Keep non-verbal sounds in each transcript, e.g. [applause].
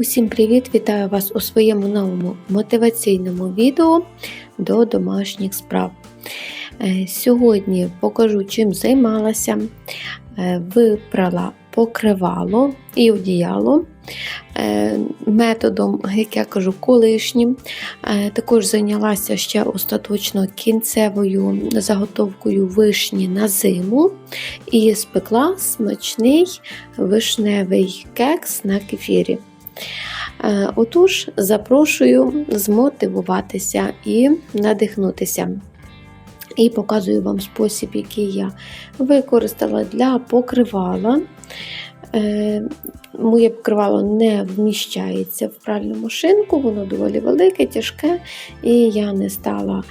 Усім привіт! Вітаю вас у своєму новому мотиваційному відео до домашніх справ. Е, Сьогодні покажу, чим займалася, Е, випрала покривало і одіяло е, методом, як я кажу, колишнім. Також зайнялася ще остаточно кінцевою заготовкою вишні на зиму і спекла смачний вишневий кекс на кефірі. Е, Отож, запрошую змотивуватися і надихнутися. І показую вам спосіб, який я використала для покривала. Е, Моє покривало не вміщається в пральну машинку, воно доволі велике, тяжке, і я не стала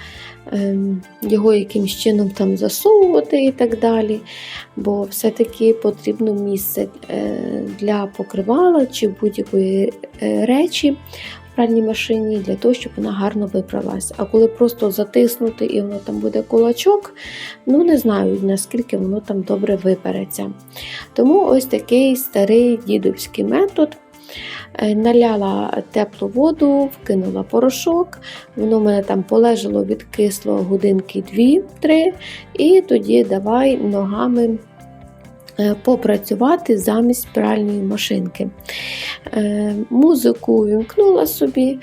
його якимось чином там засовувати і так далі. Бо все-таки потрібно місце е, для покривала чи будь-якої е, речі в пральній машині для того, щоб вона гарно випралась. А коли просто затиснути і воно там буде кулачок, ну не знаю наскільки воно там добре випереться. Тому ось такий старий дідовський метод. Е, Наляла теплу воду, вкинула порошок, воно в мене там полежало відкисло годинки 2-3, і тоді давай ногами е, попрацювати замість пральної машинки. Е, Музику вімкнула собі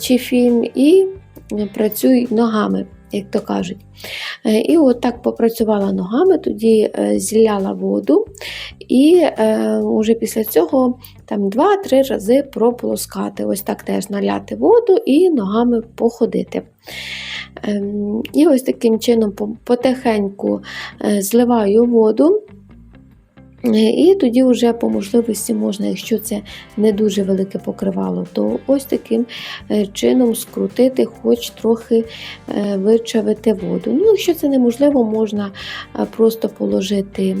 чи фільм і працюй ногами. Як то кажуть. Е, І от так попрацювала ногами, тоді е, зіляла воду, і е, вже після цього там 2-3 рази прополоскати. Ось так теж наляти воду і ногами походити. Ем, І ось таким чином потихеньку е, зливаю воду. І тоді вже по можливості можна, якщо це не дуже велике покривало, то ось таким е, чином скрутити, хоч трохи е, вичавити воду. Ну, якщо це неможливо, можна е, просто положити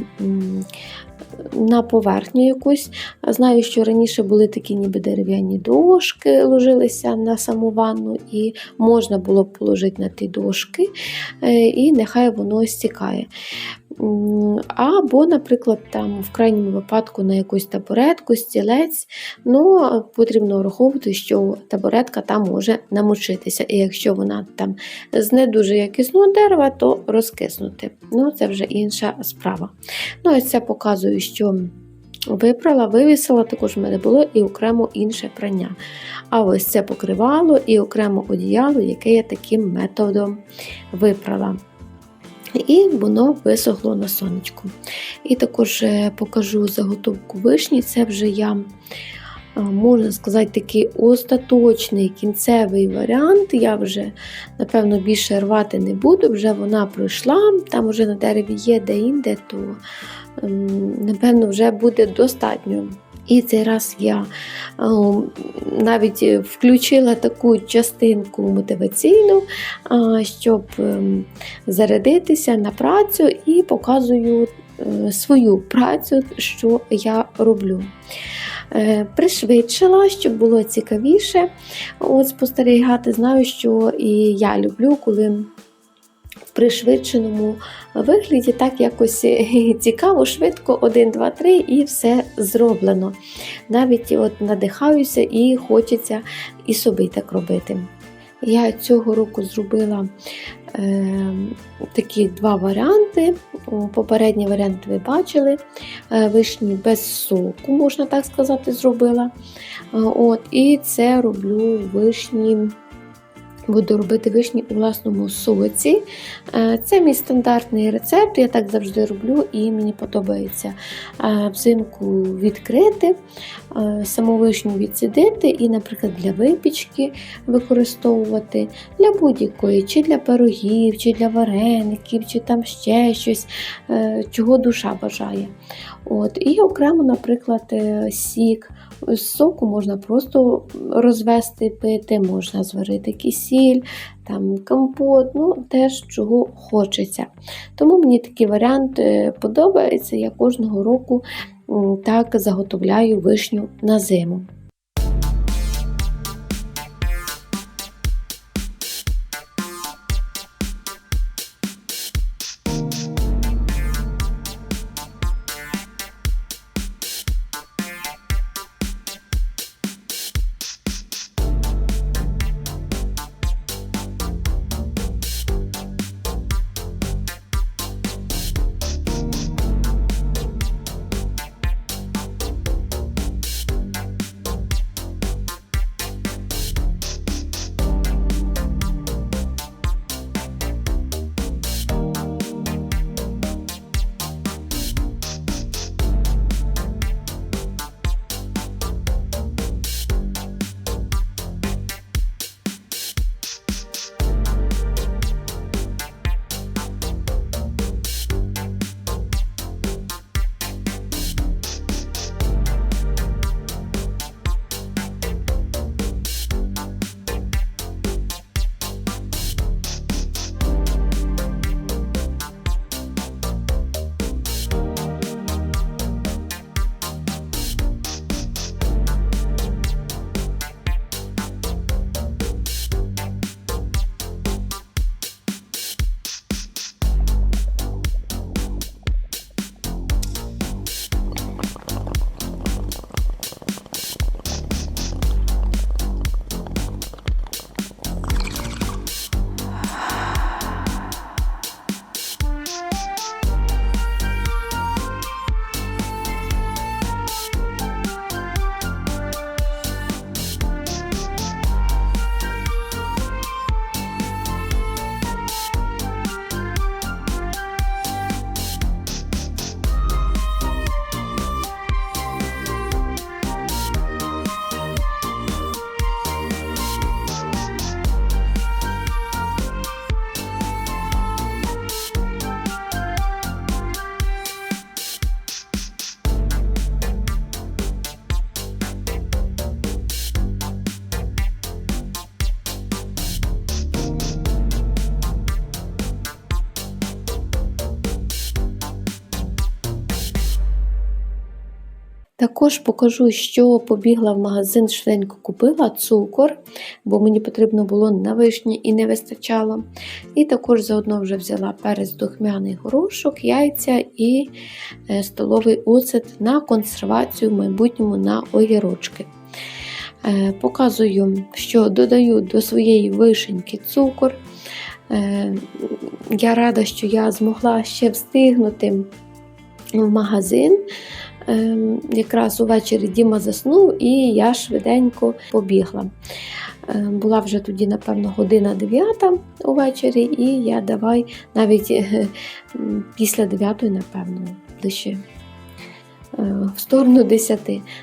на поверхню якусь. Знаю, що раніше були такі ніби дерев'яні дошки, ложилися на саму ванну, і можна було б положити на ті дошки, е, і нехай воно стікає. Або, наприклад, там в крайньому випадку на якусь табуретку, стілець, ну, потрібно враховувати, що табуретка там може намочитися. І якщо вона там з не дуже якісного дерева, то розкиснути. Ну, це вже інша справа. Ну, ось це показую, що випрала, вивісила, також в мене було і окремо інше прання. А ось це покривало і окремо одіяло, яке я таким методом випрала. І воно висохло на сонечку. І також е, покажу заготовку вишні. Це вже я, е, можна сказати, такий остаточний кінцевий варіант. Я вже, напевно, більше рвати не буду, вже вона пройшла. Там вже на дереві є де-інде, то, напевно, вже буде достатньо. І цей раз я е, навіть включила таку частинку мотиваційну, щоб ем, зарядитися на працю і показую е, свою працю, що я роблю. Е, Пришвидшила, щоб було цікавіше от спостерігати. Знаю, що і я люблю, коли пришвидшеному вигляді так якось [laughs] цікаво, швидко, 1, 2, 3 і все зроблено. Навіть от надихаюся і хочеться і собі так робити. Я цього року зробила е, такі два варіанти. Попередній варіант ви бачили. Е, вишні без соку, можна так сказати, зробила. Е, От, І це роблю вишні. Буду робити вишні у власному соці. Е, Це мій стандартний рецепт, я так завжди роблю і мені подобається е, взимку відкрити, е, саму вишню відсідити і, наприклад, для випічки використовувати для будь-якої, чи для пирогів, чи для вареників, чи там ще щось, чого душа бажає. От. І окремо, наприклад, сік. З соку можна просто розвести пити, можна зварити кисіль, там компот, ну теж чого хочеться. Тому мені такий варіант е, подобається. Я кожного року так заготовляю вишню на зиму. Також покажу, що побігла в магазин, швиденько купила цукор, бо мені потрібно було на вишні і не вистачало. І також заодно вже взяла перець духмяний горошок, яйця і е, столовий оцет на консервацію в майбутньому на огірочки. Е, Показую, що додаю до своєї вишеньки цукор. Е, Я рада, що я змогла ще встигнути в магазин. Ем, Якраз увечері Діма заснув, і я швиденько побігла. Ем, Була вже тоді, напевно, година 9 увечері, і я давай навіть е, після 9, напевно, ближче е, в сторону 10.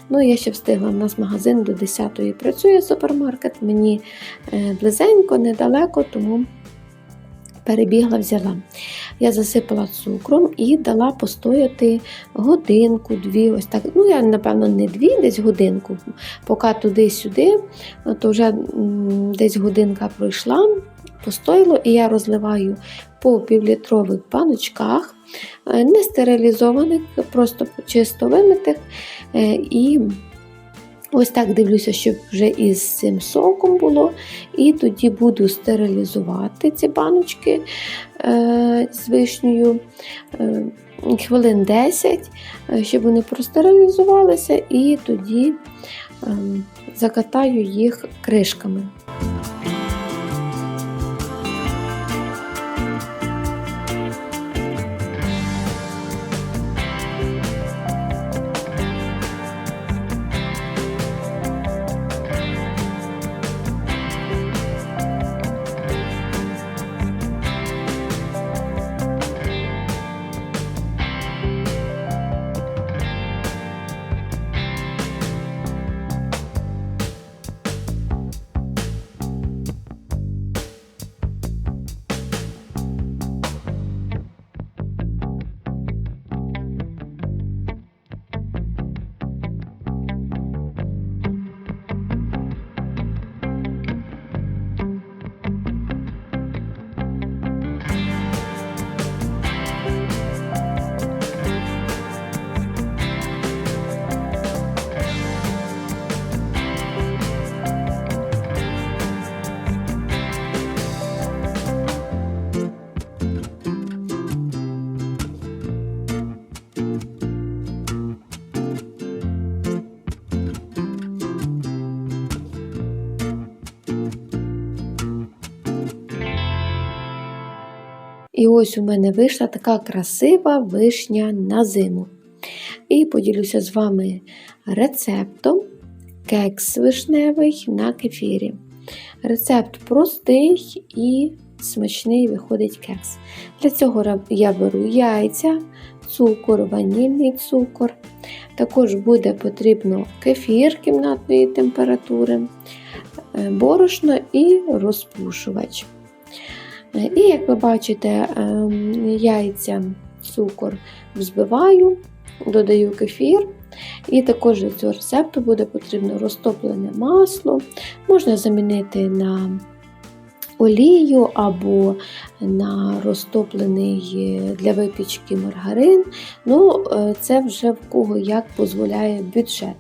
Ну, я ще встигла. У нас магазин до 10 працює супермаркет. Мені е, близенько, недалеко, тому перебігла, взяла. Я засипала цукром і дала постояти годинку-дві. Ось так. Ну, я, напевно, не дві, десь годинку. Поки туди-сюди, то вже десь годинка пройшла, постояло, і я розливаю по півлітрових баночках, е, не стерилізованих, просто чисто вимитих. Е, І ось так дивлюся, щоб вже із цим соком було. І тоді буду стерилізувати ці баночки е, з вишнею е, хвилин 10, е, щоб вони простерилізувалися, і тоді е, закатаю їх кришками. І ось у мене вийшла така красива вишня на зиму. І поділюся з вами рецептом кекс вишневий на кефірі. Рецепт простий і смачний виходить кекс. Для цього я беру яйця, цукор, ванільний цукор. Також буде потрібно кефір кімнатної температури, е, борошно і розпушувач. Е, І як ви бачите, ем, яйця, цукор взбиваю, додаю кефір. І також для цього рецепту буде потрібно розтоплене масло. Можна замінити на олію або на розтоплений е, для випічки маргарин. Ну, е, це вже в кого як дозволяє бюджет.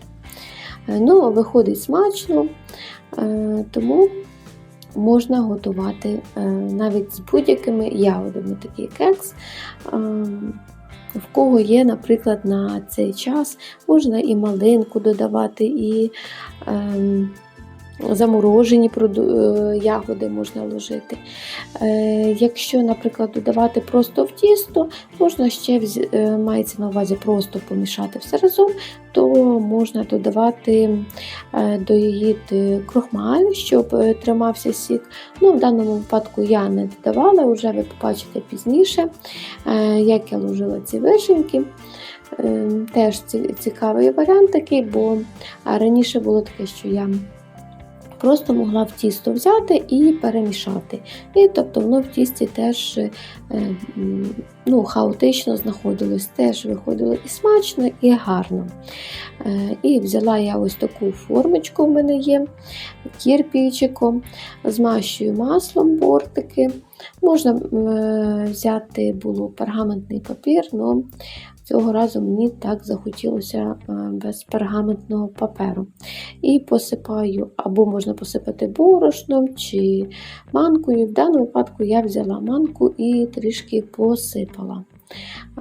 Ну, виходить смачно, тому можна готувати е, навіть з будь-якими ягодами такий кекс. Е, В кого є, наприклад, на цей час можна і малинку додавати, і ем, заморожені е, ягоди можна ложити. Е, Якщо, наприклад, додавати просто в тісто, можна ще е, мається на увазі просто помішати все разом, то можна додавати до е, крохмаль, щоб тримався сік. Ну, В даному випадку я не додавала, вже ви побачите пізніше, як я ложила ці вишеньки. Теж цікавий варіант такий, бо раніше було таке, що я просто могла в тісто взяти і перемішати. І тобто воно в тісті теж е, ну, хаотично знаходилось, теж виходило і смачно, і гарно. Е, І взяла я ось таку формочку в мене є кірпічиком, змащую маслом бортики Можна е, взяти було пергаментний папір, але цього разу мені так захотілося е, без пергаментного паперу. І посипаю, або можна посипати борошном чи манкою. В даному випадку я взяла манку і трішки посипала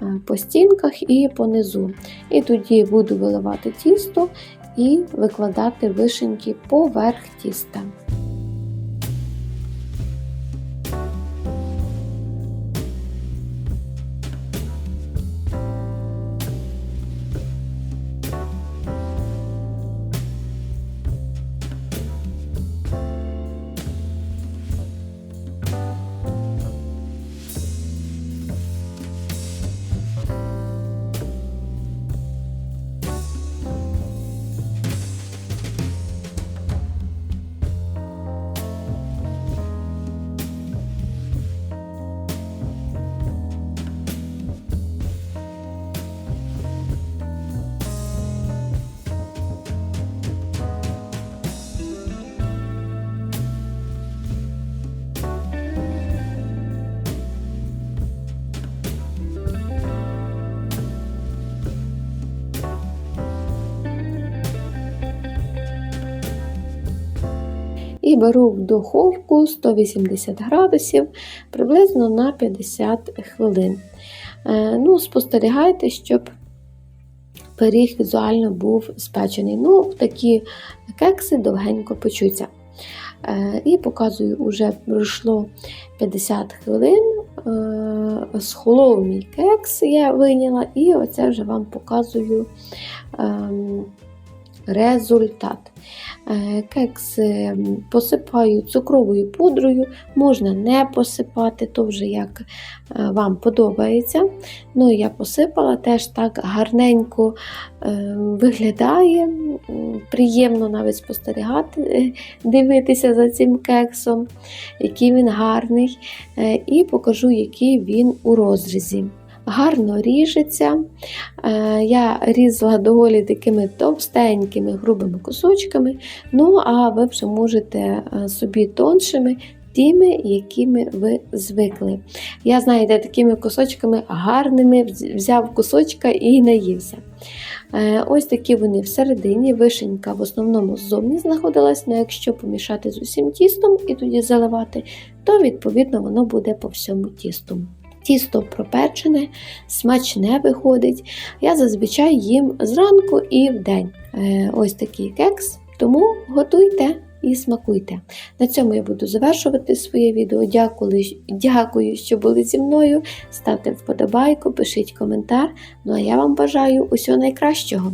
е, по стінках і понизу. І тоді буду виливати тісто і викладати вишеньки поверх тіста. І беру в духовку 180 градусів приблизно на 50 хвилин. Е, Ну, Спостерігайте, щоб пиріг візуально був спечений. Ну, такі кекси довгенько печуться. Е, І показую, вже пройшло 50 хвилин. Е, Схолов мій кекс я виняла, і оце вже вам показую ем, результат. Е, Кекс посипаю цукровою пудрою, можна не посипати, то вже як е, вам подобається. Ну, я посипала, теж так гарненько е, виглядає, приємно навіть спостерігати, дивитися за цим кексом, який він гарний, і покажу, який він у розрізі. Гарно ріжеться. Е, Я різала доволі такими товстенькими, грубими кусочками. Ну, а ви вже можете е, собі тоншими, тими, якими ви звикли. Я, знаєте, такими кусочками гарними взяв кусочка і наївся. Е, Ось такі вони всередині. Вишенька в основному ззовні знаходилась, але якщо помішати з усім тістом і тоді заливати, то відповідно воно буде по всьому тісту. Тісто пропечене, смачне виходить. Я зазвичай їм зранку і вдень. Е, Ось такий кекс. Тому готуйте і смакуйте. На цьому я буду завершувати своє відео. Дякую, дякую, що були зі мною. Ставте вподобайку, пишіть коментар. Ну а я вам бажаю усього найкращого.